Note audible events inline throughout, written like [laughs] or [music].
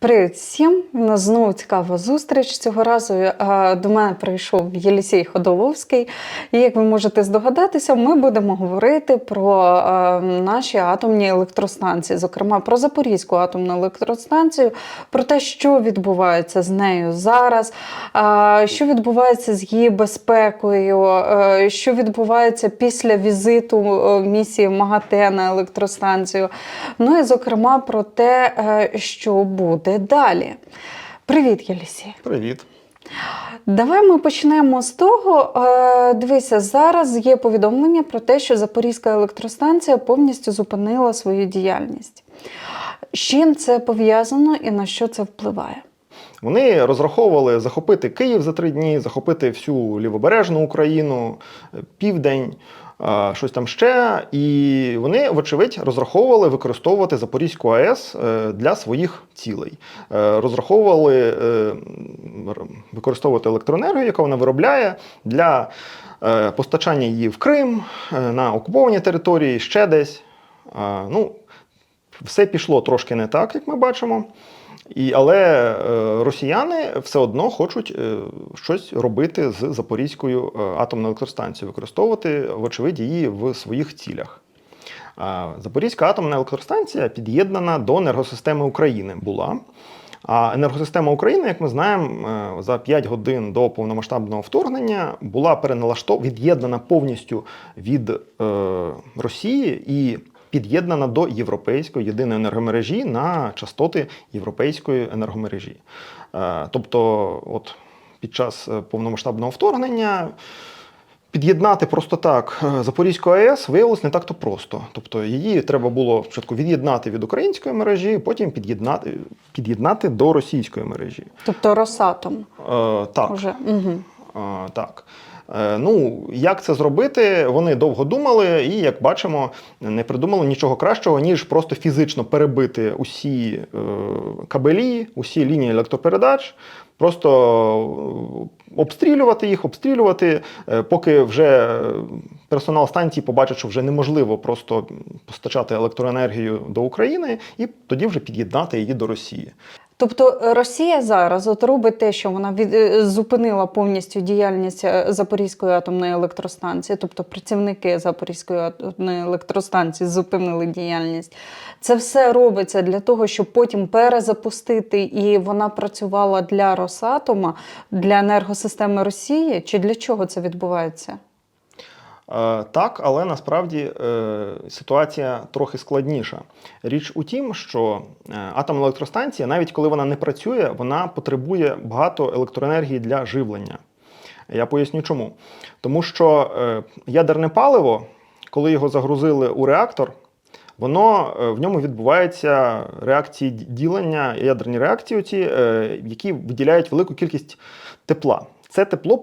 Привіт всім! У нас знову цікава зустріч. Цього разу е, до мене прийшов Єлісій Ходоловський. І як ви можете здогадатися, ми будемо говорити про е, наші атомні електростанції, зокрема про Запорізьку атомну електростанцію, про те, що відбувається з нею зараз, е, що відбувається з її безпекою, що відбувається після візиту місії МАГАТЕ на електростанцію. Ну і зокрема про те, що буде далі. Привіт, Єлісі. Привіт. Давай ми почнемо з того. е, Дивися, зараз є повідомлення про те, що Запорізька електростанція повністю зупинила свою діяльність. З чим це пов'язано і на що це впливає? Вони розраховували захопити Київ за три дні, захопити всю лівобережну Україну, е, південь, щось там ще. І вони, вочевидь, розраховували використовувати Запорізьку АЕС е, для своїх цілей. Е, Розраховували використовувати електроенергію, яку вона виробляє, для постачання її в Крим, на окуповані території, ще десь. Ну, все пішло трошки не так, як ми бачимо. І, але е, росіяни все одно хочуть е, щось робити з Запорізькою е, атомною електростанцією, використовувати, вочевидь, її в своїх цілях. Запорізька атомна електростанція під'єднана до енергосистеми України була. А енергосистема України, як ми знаємо, за 5 годин до повномасштабного вторгнення була переналаштована, від'єднана повністю від е, Росії і під'єднана до європейської єдиної енергомережі на частоти європейської енергомережі. Е, тобто, от під час е, повномасштабного вторгнення. Під'єднати просто так е, Запорізьку АЕС виявилось не так-то просто. Тобто її треба було спочатку від'єднати від української мережі, потім під'єднати, під'єднати до російської мережі. Тобто Росатом Е, так. уже. Угу. Е, так. Е, Ну, як це зробити? Вони довго думали, і як бачимо, не придумали нічого кращого, ніж просто фізично перебити усі е, кабелі, усі лінії електропередач, просто е, обстрілювати їх, обстрілювати, поки вже персонал станції побачить, що вже неможливо просто постачати електроенергію до України, і тоді вже під'єднати її до Росії. Тобто Росія зараз от робить те, що вона від, е, зупинила повністю діяльність е, Запорізької атомної електростанції, тобто працівники Запорізької атомної електростанції зупинили діяльність. Це все робиться для того, щоб потім перезапустити і вона працювала для Росатома, для енергосистеми Росії. Чи для чого це відбувається? Е, Так, але насправді е, ситуація трохи складніша. Річ у тім, що е, атомна електростанція, навіть коли вона не працює, вона потребує багато електроенергії для живлення. Я поясню чому. Тому що ядерне паливо, коли його загрузили у реактор, воно в ньому відбуваються реакції ділення, ядерні реакції, оці, які виділяють велику кількість тепла. Це тепло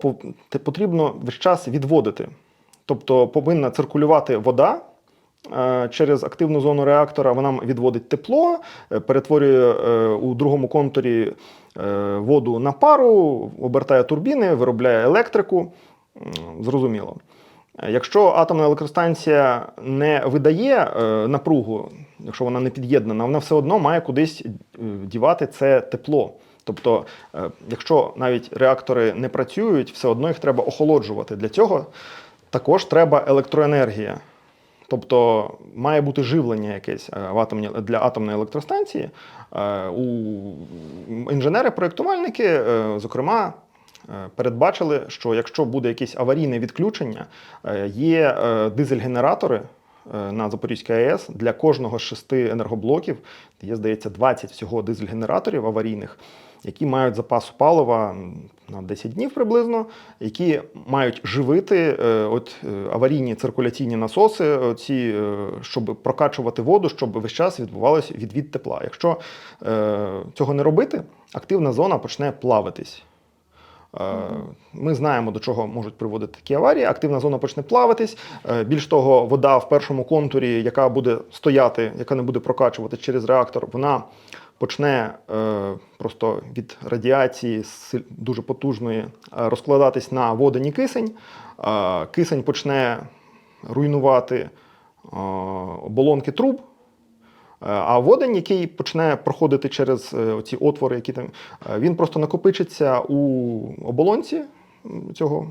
потрібно весь час відводити. Тобто повинна циркулювати вода е, через активну зону реактора, вона відводить тепло, е, перетворює е, у другому контурі воду на пару, обертає турбіни, виробляє електрику. Зрозуміло. Якщо атомна електростанція не видає напругу, якщо вона не під'єднана, вона все одно має кудись дівати це тепло. Тобто, якщо навіть реактори не працюють, все одно їх треба охолоджувати. Для цього також треба електроенергія. Тобто має бути живлення якесь е, в атомні, для атомної електростанції. Е, У інженери-проєктувальники, е, зокрема, передбачили, що якщо буде якесь аварійне відключення, є дизель-генератори на Запорізькій АЕС для кожного з шести енергоблоків. Є, здається, 20 всього дизель-генераторів аварійних, які мають запасу палива на 10 днів приблизно, які мають живити е, от, е, аварійні циркуляційні насоси, оці, е, щоб прокачувати воду, щоб весь час відбувалося відвід тепла. Якщо цього не робити, активна зона почне плавитись. Ми знаємо, до чого можуть приводити такі аварії. Активна зона почне плаватись. Більш того, вода в першому контурі, яка буде стояти, яка не буде прокачувати через реактор, вона почне е, просто від радіації дуже потужної е, розкладатись на водень і кисень. Е, Кисень почне руйнувати е, оболонки труб. А водень, який почне проходити через е, ці отвори, які там, е, він просто накопичиться у оболонці цього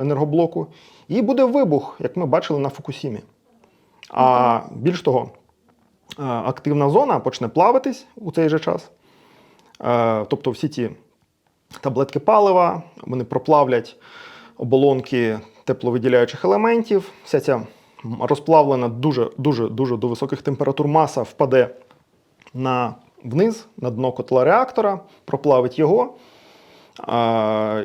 енергоблоку, і буде вибух, як ми бачили на Фукусімі. А більш того, е, активна зона почне плавитись у цей же час. Е, Тобто всі ті таблетки палива, вони проплавлять оболонки тепловиділяючих елементів. Вся ця розплавлена дуже, дуже, дуже до високих температур маса впаде на вниз, на дно котла реактора, проплавить його.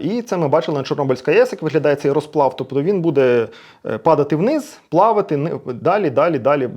І це ми бачили на Чорнобильській АЕС, як виглядає цей розплав. Тобто він буде е, падати вниз, плавати далі, далі, далі,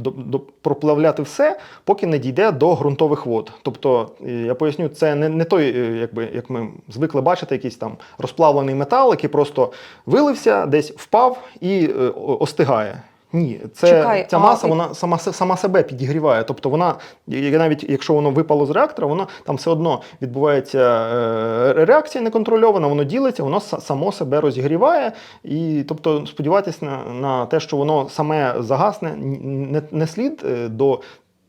проплавляти все, поки не дійде до ґрунтових вод. Тобто, е, я поясню, це не, не той, е, якби, як ми звикли бачити, якийсь там розплавлений метал, який просто вилився, десь впав і остигає. Ні, це Чекай, ця а- маса вона сама, се- сама себе підігріває. Тобто вона, навіть якщо воно випало з реактора, воно там все одно відбувається е, реакція неконтрольована, воно ділиться, воно са- само себе розігріває. І тобто сподіватися на, на те, що воно саме загасне, н- не, не слід е, до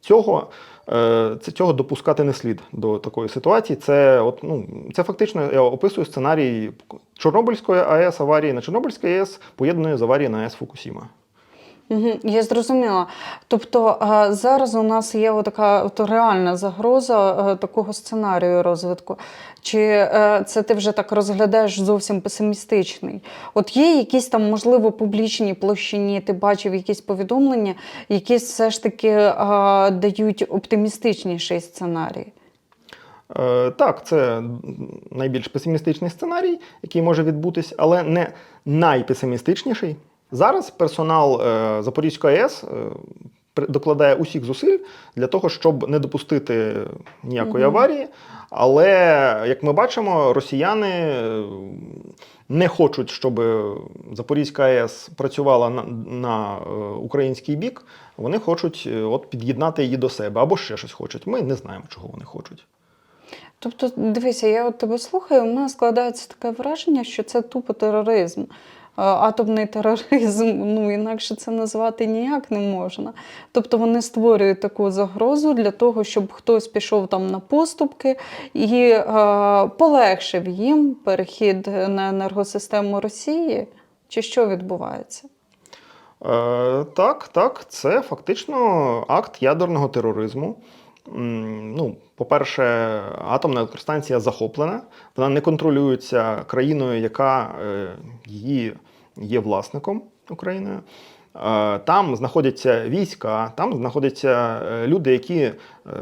цього. е, Це цього допускати не слід до такої ситуації. Це, от, ну, це фактично я описую сценарій Чорнобильської АЕС аварії на Чорнобильській АЕС поєднаної з аварією на АЕС Фукусіма. Я зрозуміла. Тобто зараз у нас є така реальна загроза е, такого сценарію розвитку. Чи е, це ти вже так розглядаєш зовсім песимістичний? От є якісь там, можливо, публічні площині, ти бачив якісь повідомлення, які все ж таки дають оптимістичніший сценарій. Е, Так, це найбільш песимістичний сценарій, який може відбутись, але не найпесимістичніший. Зараз персонал е, Запорізької АЕС е, докладає усіх зусиль для того, щоб не допустити ніякої Мгм. аварії. Але, як ми бачимо, росіяни е, не хочуть, щоб Запорізька АЕС працювала на, на український бік. Вони хочуть от, під'єднати її до себе або ще щось хочуть. Ми не знаємо, чого вони хочуть. Тобто, дивися, я от тебе слухаю, у мене складається таке враження, що це тупо тероризм. Атомний тероризм, [laughs] ну інакше це назвати ніяк не можна. Тобто вони створюють таку загрозу для того, щоб хтось пішов там на поступки і полегшив їм перехід на енергосистему Росії. Чи що відбувається? Е, так, так, це фактично акт ядерного тероризму. Ну, по-перше, атомна електростанція захоплена, вона не контролюється країною, яка е, її є власником Україною. Е, Там знаходяться війська, там знаходяться е, люди, які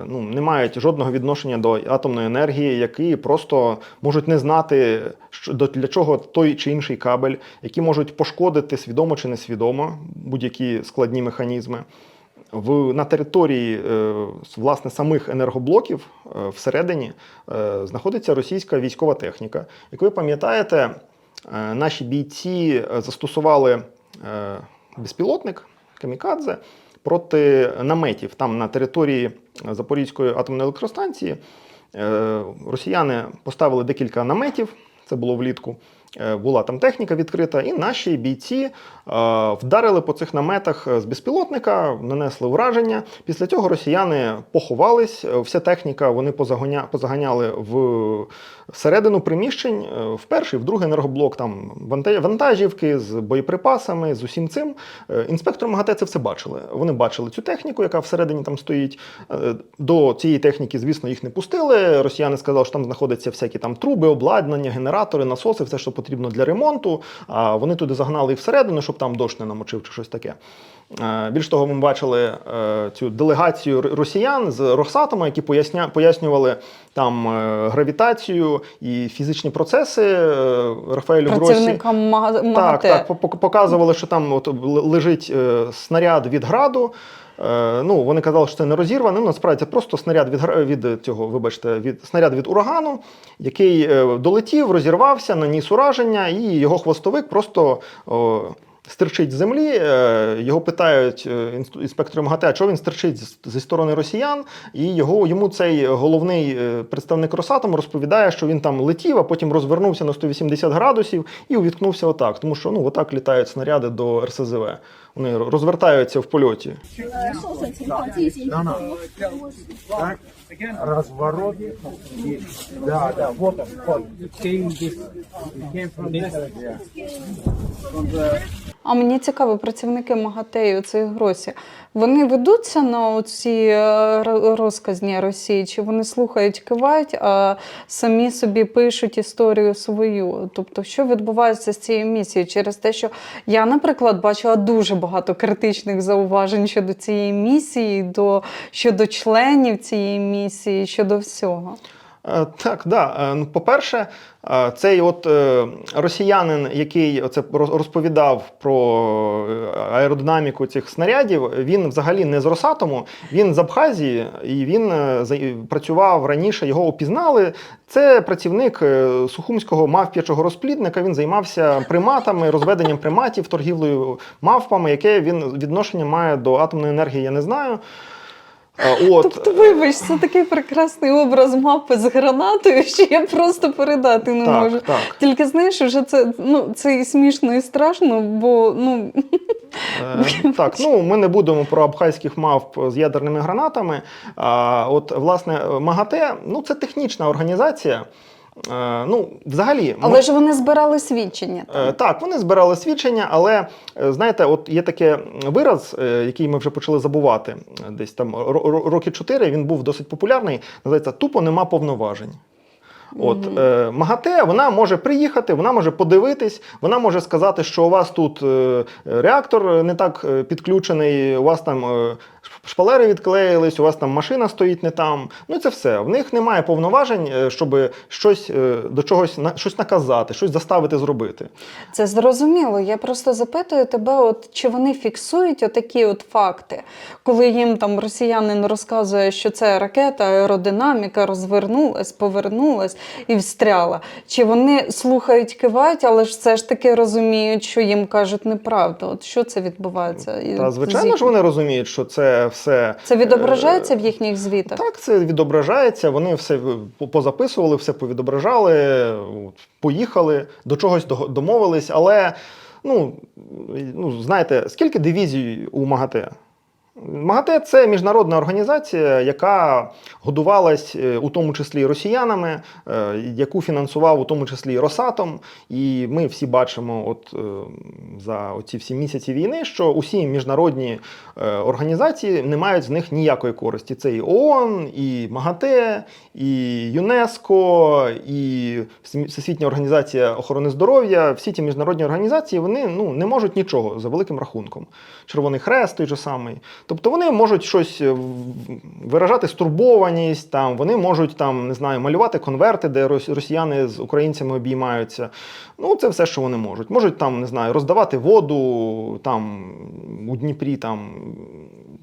ну, не мають жодного відношення до атомної енергії, які просто можуть не знати, що для чого той чи інший кабель, які можуть пошкодити свідомо чи несвідомо будь-які складні механізми. В, на території е, власне самих енергоблоків е, всередині е, знаходиться російська військова техніка. Як ви пам'ятаєте, наші бійці застосували безпілотник камікадзе проти наметів там на території Запорізької атомної електростанції. Росіяни поставили декілька наметів, це було влітку. Була там техніка відкрита, і наші бійці вдарили по цих наметах з безпілотника, нанесли враження. Після цього росіяни поховались. е, Вся техніка вони позаганяли в середину приміщень. е, В перший, в другий енергоблок там вантажівки з боєприпасами, з усім цим. Е, Інспектори МАГАТЕ це все бачили. Вони бачили цю техніку, яка всередині там стоїть. Е, До цієї техніки, звісно, їх не пустили. Росіяни сказали, що там знаходяться всякі там труби, обладнання, генератори, насоси, все, що потрібно для ремонту. А вони туди загнали і всередину, щоб там дощ не намочив чи щось таке. Е, Більш того, ми бачили е, цю делегацію росіян з Росатома, які пояснювали там е, гравітацію і фізичні процеси. Рафаелю Гросі. Працівникам Так, так, по- по- показували, що там от лежить снаряд від граду. Ну, вони казали, що це не розірване. Ну, насправді це просто снаряд від, від цього, вибачте, від снаряд від урагану, який долетів, розірвався, наніс ураження, і його хвостовик просто о, стирчить з землі. е, Його питають е, інс- інспектори МАГАТЕ, а чого він стирчить з- зі сторони росіян. І його йому цей головний е, представник Росатому розповідає, що він там летів, а потім розвернувся на 180 градусів і увіткнувся отак. Тому що ну отак літають снаряди до РСЗВ. Вони розвертаються в польоті разворот. Да, да, вот он, вход. А мені цікаво, працівники Магатею цих гроші вони ведуться на ці розказні Росії, чи вони слухають, кивають, а самі собі пишуть історію свою? Тобто, що відбувається з цією місією? Через те, що я, наприклад, бачила дуже багато критичних зауважень щодо цієї місії, до, щодо членів цієї місії, щодо всього. Е, Так, да. Е, ну, По-перше, е, цей от росіянин, який роз- розповідав про аеродинаміку цих снарядів, він взагалі не з Росатому, він з Абхазії, і він працював раніше, його опізнали. Це працівник Сухумського мавп'ячого розплідника. Він займався приматами, розведенням приматів, торгівлею мавпами, яке він відношення має до атомної енергії, я не знаю. От, Тобто, вибач, це такий прекрасний образ мапи з гранатою, що я просто передати не Так, можу. так. Тільки знаєш, вже це ну це і смішно, і страшно, бо ну Е, Так, ну ми не будемо про абхазьких мавп з ядерними гранатами. А от власне МАГАТЕ, ну це технічна організація. Е, Ну, взагалі, але ж вони збирали свідчення. Е, Так, вони збирали свідчення, але е, знаєте, от є таке вираз, е, який ми вже почали забувати десь там ро- ро- роки чотири. Він був досить популярний. Називається Тупо нема повноважень. От е, МАГАТЕ вона може приїхати, вона може подивитись, вона може сказати, що у вас тут е, реактор не так е, підключений, у вас там е, шпалери відклеїлись, у вас там машина стоїть не там. Ну це все. В них немає повноважень, е, щоб щось е, до чогось на щось наказати, щось заставити зробити. Це зрозуміло. Я просто запитую тебе, от чи вони фіксують отакі от факти, коли їм там росіянин розказує, що це ракета, аеродинаміка розвернулась, повернулась і встряла. Чи вони слухають, кивають, але ж все ж таки розуміють, що їм кажуть неправду. От що це відбувається? Та звичайно їх- ж вони розуміють, що це все це е, відображається в їхніх звітах. Так, це відображається. Вони все позаписували, все повідображали, поїхали, до чогось домовились. Але ну, ну знаєте, скільки дивізій у МАГАТЕ? МАГАТЕ це міжнародна організація, яка годувалась е, у тому числі росіянами, е, яку фінансував у тому числі Росатом. І ми всі бачимо, от е, за оці всі місяці війни, що усі міжнародні організації не мають з них ніякої користі. Це і ООН, і МАГАТЕ, і ЮНЕСКО, і Всесвітня організація охорони здоров'я. Всі ті міжнародні організації вони ну, не можуть нічого за великим рахунком. Червоний Хрест той же самий. Тобто вони можуть щось е, виражати стурбованість, там, вони можуть там, не знаю, малювати конверти, де рос- росіяни з українцями обіймаються. Ну, це все, що вони можуть. Можуть там, не знаю, роздавати воду там у Дніпрі там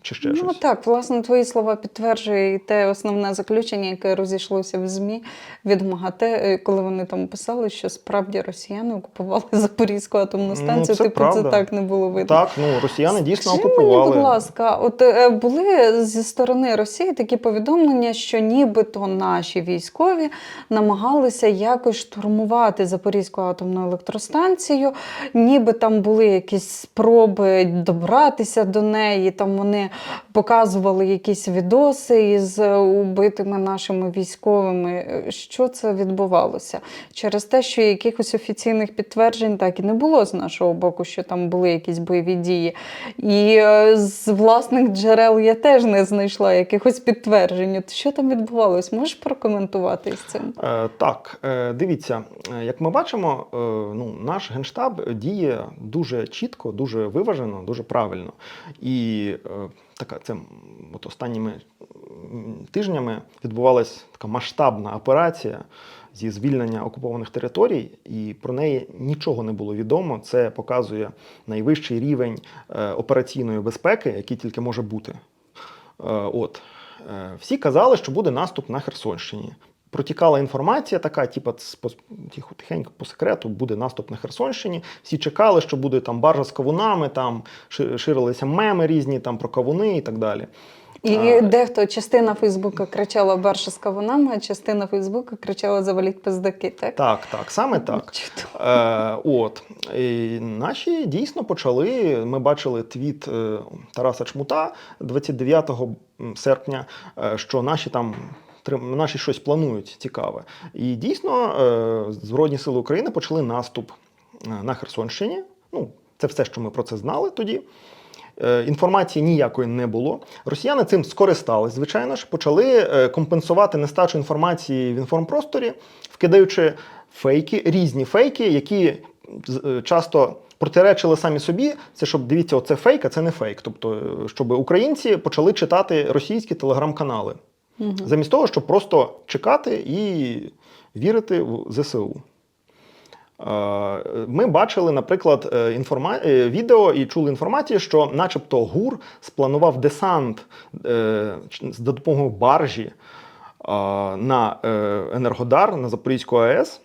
чи ще Ну щось. так, власне, твої слова підтверджує і те основне заключення, яке розійшлося в ЗМІ від МАГАТЕ, е, коли вони там писали, що справді росіяни окупували [laughs] Запорізьку атомну станцію. Ну, це типу, правда. це так не було видно. Так, ну росіяни дійсно Скажи окупували. Мені, будь ласка, от е, були зі сторони Росії такі повідомлення, що нібито наші військові намагалися якось штурмувати Запорізьку атомну електростанцію, ніби там були якісь спроби добратися до неї. Там вони показували якісь відоси із е, убитими нашими військовими. Е, Що це відбувалося? Через те, що якихось офіційних підтверджень так і не було з нашого боку, що там були якісь бойові дії. І е, з власних джерел я теж не знайшла якихось підтверджень. Що там відбувалось? Можеш прокоментувати з цим? Е, так, е, дивіться, як ми бачимо, е, ну, наш генштаб діє дуже чітко, дуже виважено, дуже правильно. І така це от останніми тижнями відбувалася така масштабна операція зі звільнення окупованих територій, і про неї нічого не було відомо. Це показує найвищий рівень е, операційної безпеки, який тільки може бути. Е, От. Е, Всі казали, що буде наступ на Херсонщині. Протікала інформація така, типу, тихо, тихенько по секрету буде наступ на Херсонщині. Всі чекали, що буде там баржа з кавунами, там ширилися меми різні там про кавуни і так далі. І А. дехто частина Фейсбука кричала Барша з кавунами, а частина Фейсбука кричала заваліть пиздаки, так? Так, так, саме так. Е, от. І наші дійсно почали. Ми бачили твіт е, Тараса Чмута 29 серпня, е, що наші там. Наші щось планують цікаве. І дійсно е, Збройні сили України почали наступ е, на Херсонщині. Ну, це все, що ми про це знали тоді. Е, Інформації ніякої не було. Росіяни цим скористались, звичайно ж, почали компенсувати нестачу інформації в інформпросторі, вкидаючи фейки, різні фейки, які часто протиречили самі собі. Це щоб дивіться, оце фейк, а це не фейк. Тобто, щоб українці почали читати російські телеграм-канали, Мгм. замість того, щоб просто чекати і вірити в ЗСУ. Ми бачили, наприклад, е, інформа... е, відео і чули інформацію, що, начебто, ГУР спланував десант е, з допомогою баржі на Енергодар на Запорізьку АЕС.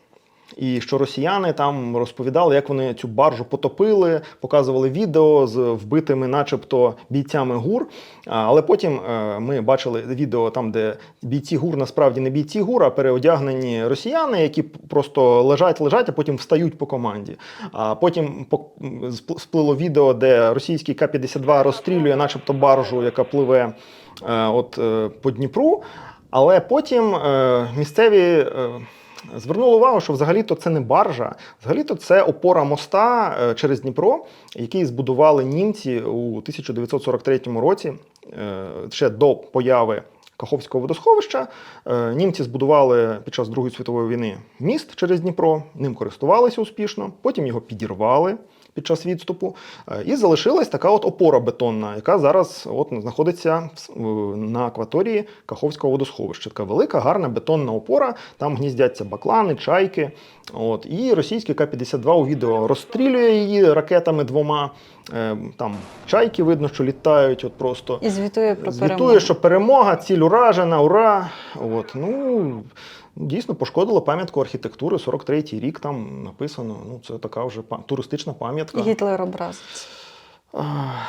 І що росіяни там розповідали, як вони цю баржу потопили, показували відео з вбитими, начебто, бійцями ГУР. Але потім е, ми бачили відео там, де бійці ГУР насправді не бійці ГУР, а переодягнені росіяни, які просто лежать, лежать, а потім встають по команді. А потім сплило відео, де російський К-52 розстрілює, начебто, баржу, яка пливе е, от, е, по Дніпру. Але потім місцеві. Звернули увагу, що взагалі-то це не баржа, взагалі-то це опора моста е, через Дніпро, який збудували німці у 1943 році, е, ще до появи Каховського водосховища. Е, Німці збудували під час Другої світової війни міст через Дніпро, ним користувалися успішно, потім його підірвали під час відступу. Е, І залишилась така от опора бетонна, яка зараз от знаходиться на акваторії Каховського водосховища. Така велика, гарна бетонна опора. Там гніздяться баклани, чайки. От. І російський К-52 у відео розстрілює її ракетами двома. Е, Там чайки видно, що літають от просто. І звітує про Звітує, перемогу. що перемога, ціль уражена, ура. От, ну, дійсно пошкодило пам'ятку архітектури. 43-й рік там написано. Ну, це така вже туристична пам'ятка. Гітлер. Ах,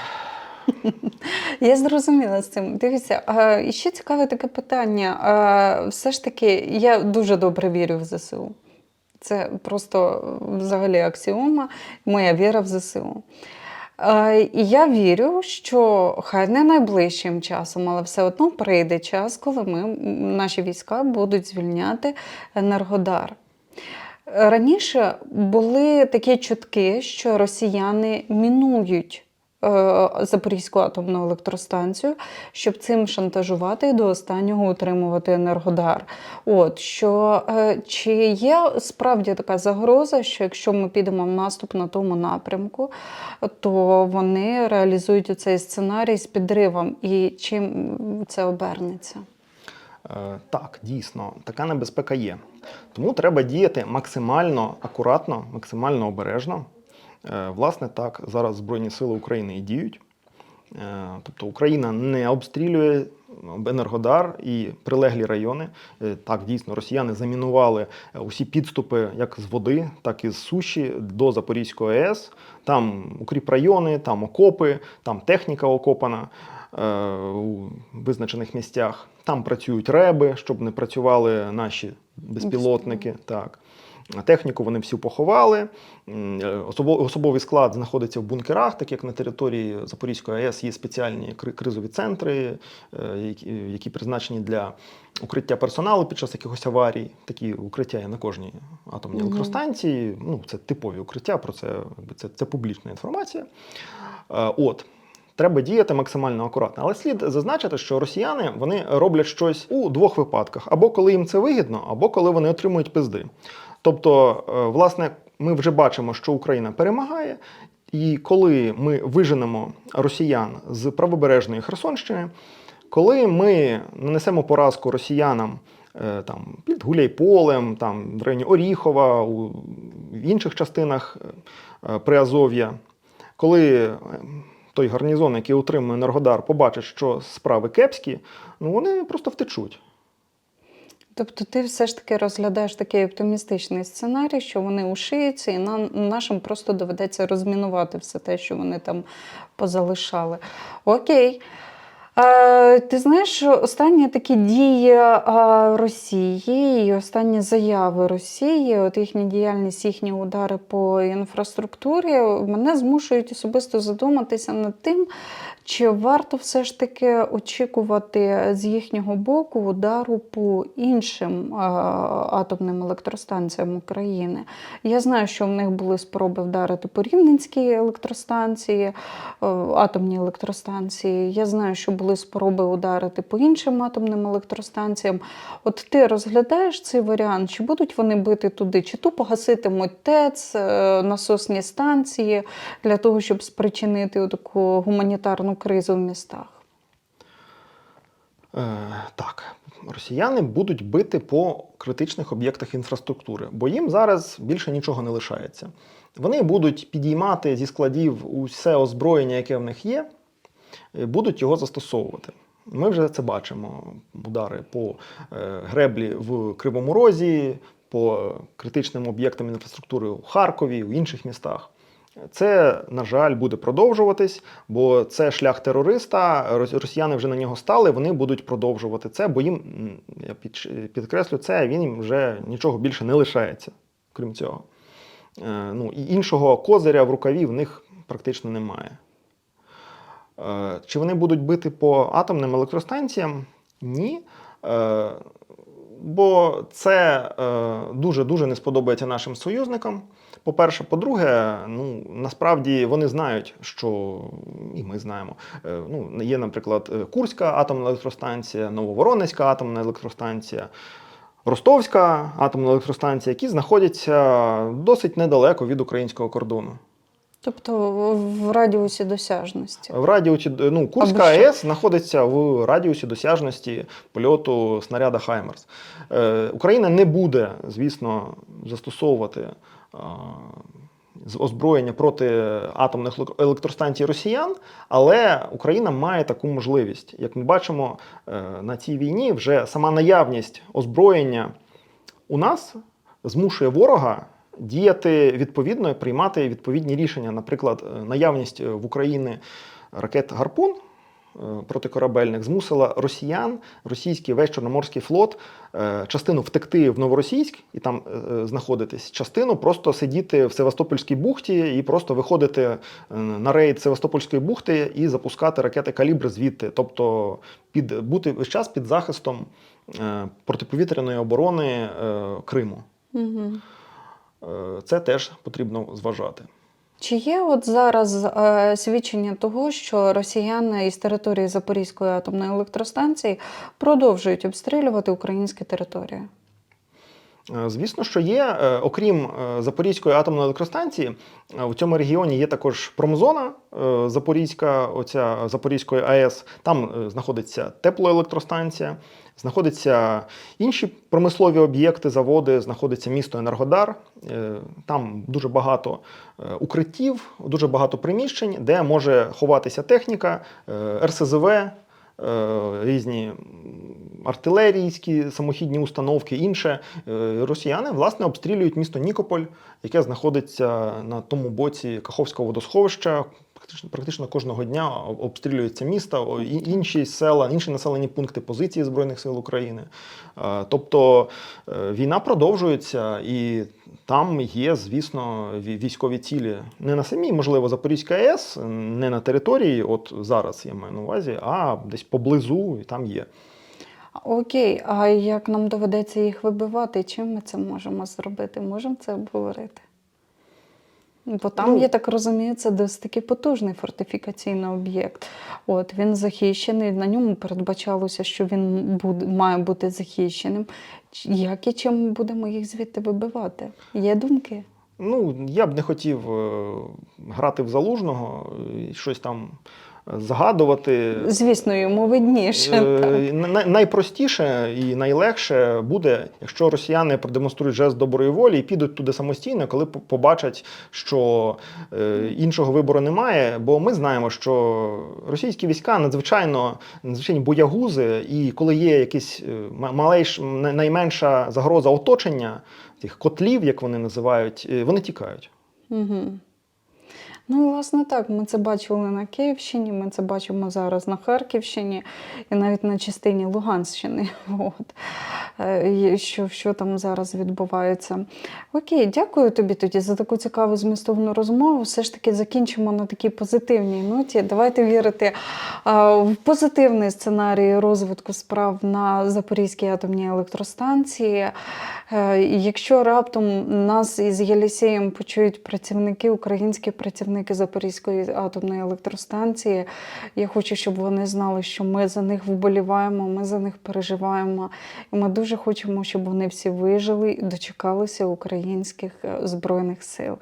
Я зрозуміла з цим. Дивіться, і ще цікаве таке питання. Все ж таки, я дуже добре вірю в ЗСУ. Це просто взагалі аксіома, моя віра в ЗСУ. А, І я вірю, що хай не найближчим часом, але все одно прийде час, коли ми, наші війська будуть звільняти Енергодар. Раніше були такі чутки, що росіяни мінують е, Запорізьку атомну електростанцію, щоб цим шантажувати і до останнього утримувати Енергодар. От що е, чи є справді така загроза, що якщо ми підемо в наступ на тому напрямку, то вони реалізують цей сценарій з підривом, і чим це обернеться? Е, Так, дійсно, така небезпека є. Тому треба діяти максимально акуратно, максимально обережно. Е, Власне, так зараз Збройні Сили України і діють. Е, Тобто Україна не обстрілює Енергодар і прилеглі райони. Е, Так, дійсно, росіяни замінували усі підступи як з води, так і з суші до Запорізької АЕС. Там укріпрайони, там окопи, там техніка окопана у визначених місцях. Там працюють реби, щоб не працювали наші безпілотники. Так. Техніку вони всю поховали. Особовий склад знаходиться в бункерах, так як на території Запорізької АЕС є спеціальні кризові центри, е, які, які призначені для укриття персоналу під час якихось аварій. Такі укриття є на кожній атомній електростанції. Ну, це типові укриття, про це, це, це публічна інформація. Е, От. Треба діяти максимально акуратно. Але слід зазначити, що росіяни вони роблять щось у двох випадках: або коли їм це вигідно, або коли вони отримують пизди. Тобто, е, власне, ми вже бачимо, що Україна перемагає, і коли ми виженемо росіян з правобережної Херсонщини, коли ми нанесемо поразку росіянам е, там, під Гуляйполем, там, в районі Оріхова, у, в інших частинах е, Приазов'я, коли той гарнізон, який утримує Енергодар, побачить, що справи кепські, ну вони просто втечуть. Тобто ти все ж таки розглядаєш такий оптимістичний сценарій, що вони ушиються, і нам нашим просто доведеться розмінувати все те, що вони там позалишали. Окей. Е, ти знаєш, останні такі дії е, Росії і останні заяви Росії, от їхня діяльність, їхні удари по інфраструктурі, мене змушують особисто задуматися над тим, чи варто все ж таки очікувати з їхнього боку удару по іншим е, атомним електростанціям України. Я знаю, що в них були спроби вдарити по Рівненській електростанції, е, атомній електростанції. Я знаю, що були спроби ударити по іншим атомним електростанціям. От ти розглядаєш цей варіант, чи будуть вони бити туди, чи тупо гаситимуть ТЕЦ, е, насосні станції для того, щоб спричинити таку гуманітарну кризу в містах? Е, так, росіяни будуть бити по критичних об'єктах інфраструктури, бо їм зараз більше нічого не лишається. Вони будуть підіймати зі складів усе озброєння, яке в них є, будуть його застосовувати. Ми вже це бачимо. Удари по е, греблі в Кривому Розі, по критичним об'єктам інфраструктури у Харкові, у інших містах. Це, на жаль, буде продовжуватись, бо це шлях терориста. Росіяни вже на нього стали, вони будуть продовжувати це, бо їм, я підкреслю це, він їм вже нічого більше не лишається, крім цього. Е, Ну, і іншого козиря в рукаві в них практично немає. Е, Чи вони будуть бити по атомним електростанціям? Ні. Е, Бо це е, дуже-дуже не сподобається нашим союзникам. По-перше, по-друге, ну насправді вони знають, що і ми знаємо. е, Ну, є, наприклад, е, Курська атомна електростанція, Нововоронезька атомна електростанція, Ростовська атомна електростанція, які знаходяться досить недалеко від українського кордону. Тобто в радіусі досяжності. В радіусі ну, Курська? АЕС знаходиться в радіусі досяжності польоту снаряда Хаймерс. Е, Україна не буде, звісно, застосовувати з- озброєння проти атомних електростанцій росіян, але Україна має таку можливість. Як ми бачимо е, на цій війні, вже сама наявність озброєння у нас змушує ворога діяти відповідно і приймати відповідні рішення. Наприклад, е, наявність е, в Україні ракет Гарпун протикорабельних змусила росіян, російський весь Чорноморський флот, е, частину втекти в Новоросійськ і там е, знаходитись, частину просто сидіти в Севастопольській бухті і просто виходити е, на рейд Севастопольської бухти і запускати ракети калібр звідти, тобто під бути весь час під захистом е, протиповітряної оборони е, Криму. Угу. Е, Це теж потрібно зважати. Чи є от зараз е, свідчення того, що росіяни із території Запорізької атомної електростанції продовжують обстрілювати українські території? Е, Звісно, що є, е, окрім е, Запорізької атомної електростанції, у цьому регіоні є також промзона Запорізька, оця Запорізької АЕС. Там знаходиться теплоелектростанція, знаходяться інші промислові об'єкти, заводи, знаходиться місто Енергодар. Там дуже багато укриттів, дуже багато приміщень, де може ховатися техніка, РСЗВ, різні артилерійські самохідні установки, інше. Е, Росіяни власне обстрілюють місто Нікополь, яке знаходиться на тому боці Каховського водосховища. Практично, практично кожного дня обстрілюється місто, інші села, інші населені пункти позиції Збройних сил України. Е, Тобто е, війна продовжується, і там є, звісно, військові цілі. Не на самій, можливо, Запорізькій АЕС, не на території, от зараз я маю на увазі, а десь поблизу, і там є. Окей, а як нам доведеться їх вибивати? Чим ми це можемо зробити? Можемо це обговорити? Бо там, Ну, я так розумію, це досить таки потужний фортифікаційний об'єкт. От він захищений, на ньому передбачалося, що він буде, має бути захищеним. Як і чим будемо їх звідти вибивати? Є думки? Ну, я б не хотів е, грати в залужного щось там загадувати. Звісно, йому видніше. Е, най- Найпростіше і найлегше буде, якщо росіяни продемонструють жест доброї волі і підуть туди самостійно, коли побачать, що е, іншого вибору немає. Бо ми знаємо, що російські війська надзвичайно надзвичайні боягузи, і коли є якась е, малейш, найменша загроза оточення цих котлів, як вони називають, вони тікають. Угу. Ну, власне, так, ми це бачили на Київщині, ми це бачимо зараз на Харківщині і навіть на частині Луганщини. [laughs] От. Е, Що, що там зараз відбувається. Окей, дякую тобі тоді за таку цікаву змістовну розмову. Все ж таки закінчимо на такій позитивній ноті. Давайте вірити е, в позитивний сценарій розвитку справ на Запорізькій атомній електростанції. Е, Якщо раптом нас із Єлісеєм почують працівники, українські працівники Запорізької атомної електростанції, я хочу, щоб вони знали, що ми за них вболіваємо, ми за них переживаємо. І ми дуже хочемо, щоб вони всі вижили і дочекалися українських е, збройних сил.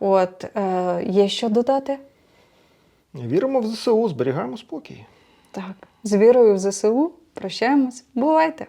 От е, є що додати? Віримо в ЗСУ, зберігаємо спокій. Так, з вірою в ЗСУ прощаємось. Бувайте!